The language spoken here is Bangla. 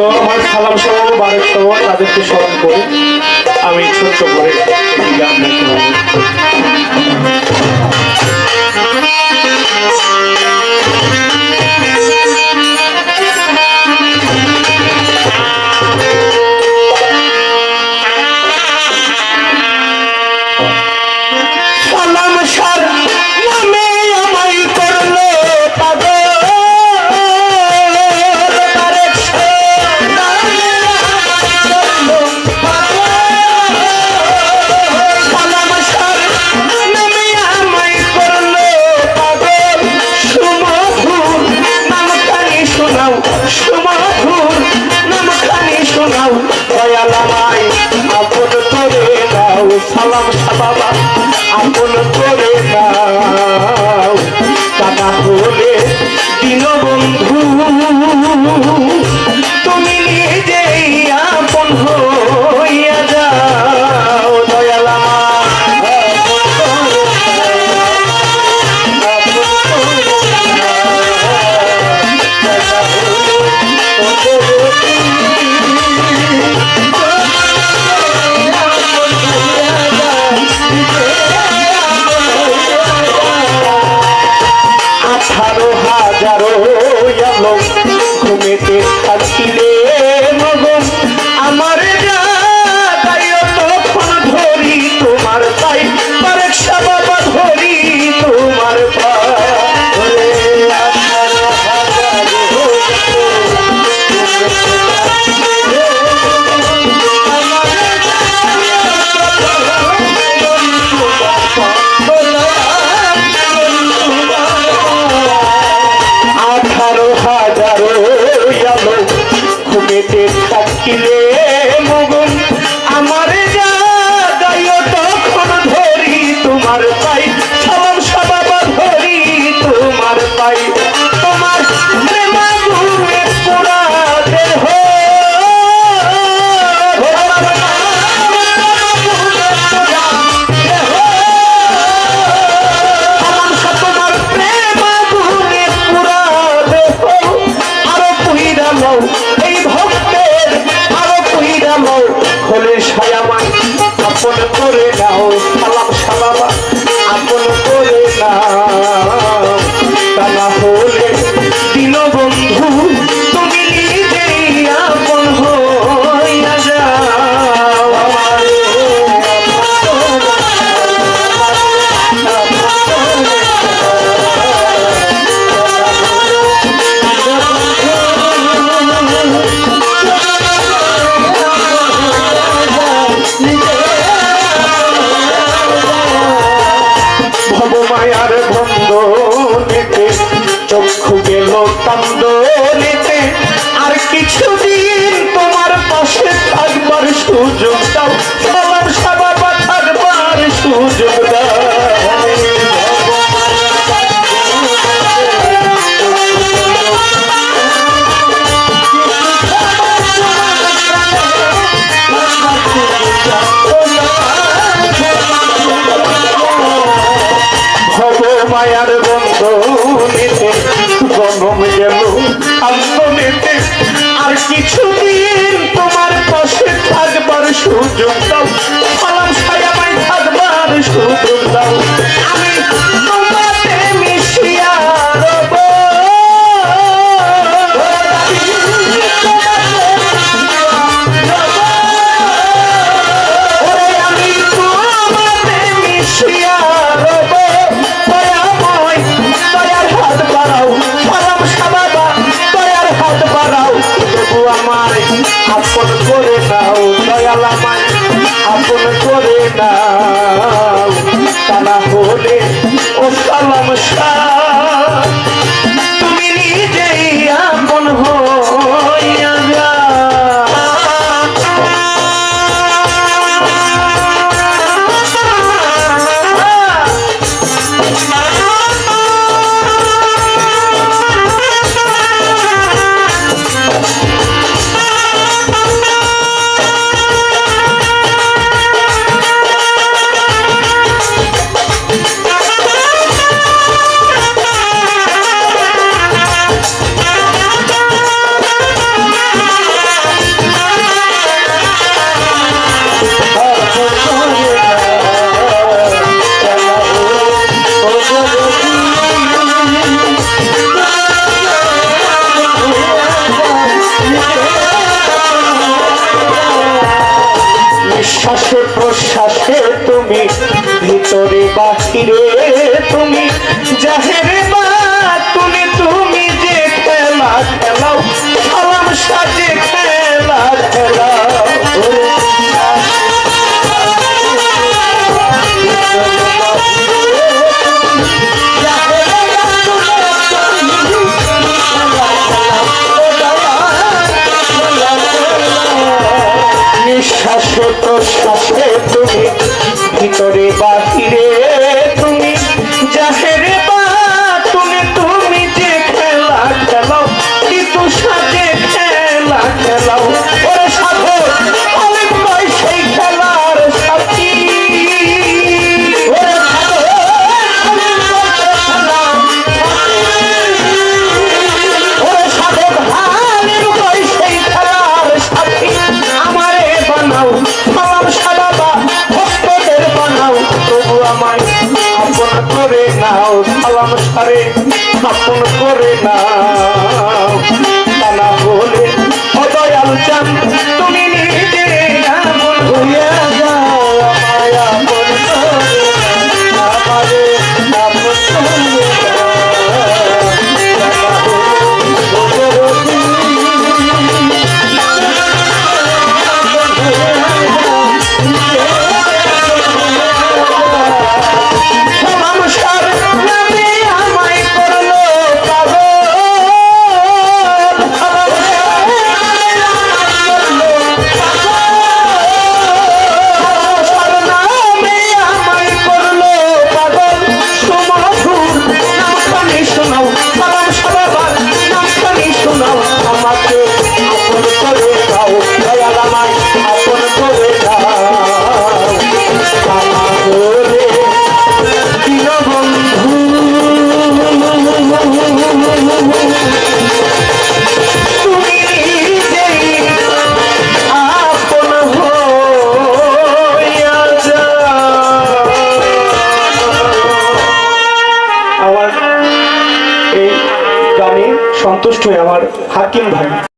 তো আমার সালাম সহ বারেক সহ তাদেরকে স্মরণ করে। আমি ছোট্ট করে একটি গান গাইতে হো ముగుంది হলে সয়ামান আপন করে সুযোগ দাও বাবার সাবা পাঠার বার মায়ার আমায় আপন করে না তারা হলে ও সালাম সাহ শাশ্বত মানুষ তুমি ভিতরে বাহিরে আপন করে না। সন্তুষ্ট হয়ে আমার হাকিম ভাই।